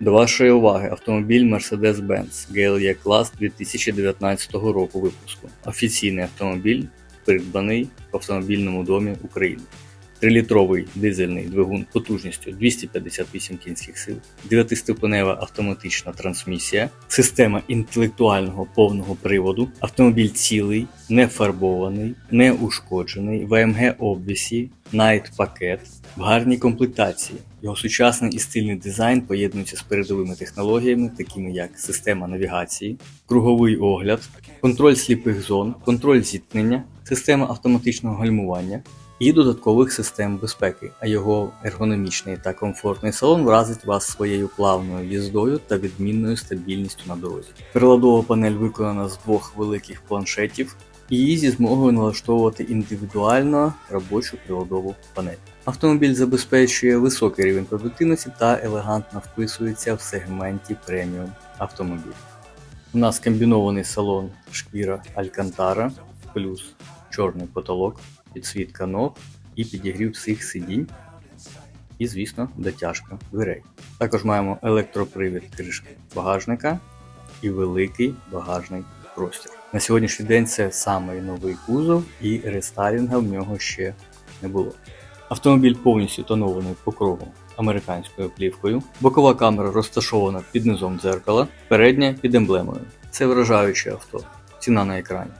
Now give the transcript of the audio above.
До вашої уваги автомобіль Mercedes-Benz GLE Class 2019 року випуску. Офіційний автомобіль, придбаний в автомобільному домі України. Трилітровий дизельний двигун потужністю 258 кінських сил, 9-ступенева автоматична трансмісія, система інтелектуального повного приводу, автомобіль цілий, не фарбований, не ушкоджений, в АМГ обвісі, Night пакет, в гарній комплектації. Його сучасний і стильний дизайн поєднується з передовими технологіями, такими як система навігації, круговий огляд, контроль сліпих зон, контроль зіткнення, система автоматичного гальмування і додаткових систем безпеки, а його ергономічний та комфортний салон вразить вас своєю плавною їздою та відмінною стабільністю на дорозі. Приладова панель виконана з двох великих планшетів і зі змогою налаштовувати індивідуально робочу приладову панель. Автомобіль забезпечує високий рівень продуктивності та елегантно вписується в сегменті преміум автомобілів. У нас комбінований салон шкіра Алькантара, плюс чорний потолок, підсвітка ног і підігрів всіх сидінь. І, звісно, дотяжка дверей. Також маємо електропривід кришки багажника і великий багажний простір. На сьогоднішній день це самий новий кузов і рестайлінга в нього ще не було. Автомобіль повністю тонований покровом американською плівкою. Бокова камера розташована під низом дзеркала, передня під емблемою. Це вражаюче авто. Ціна на екрані.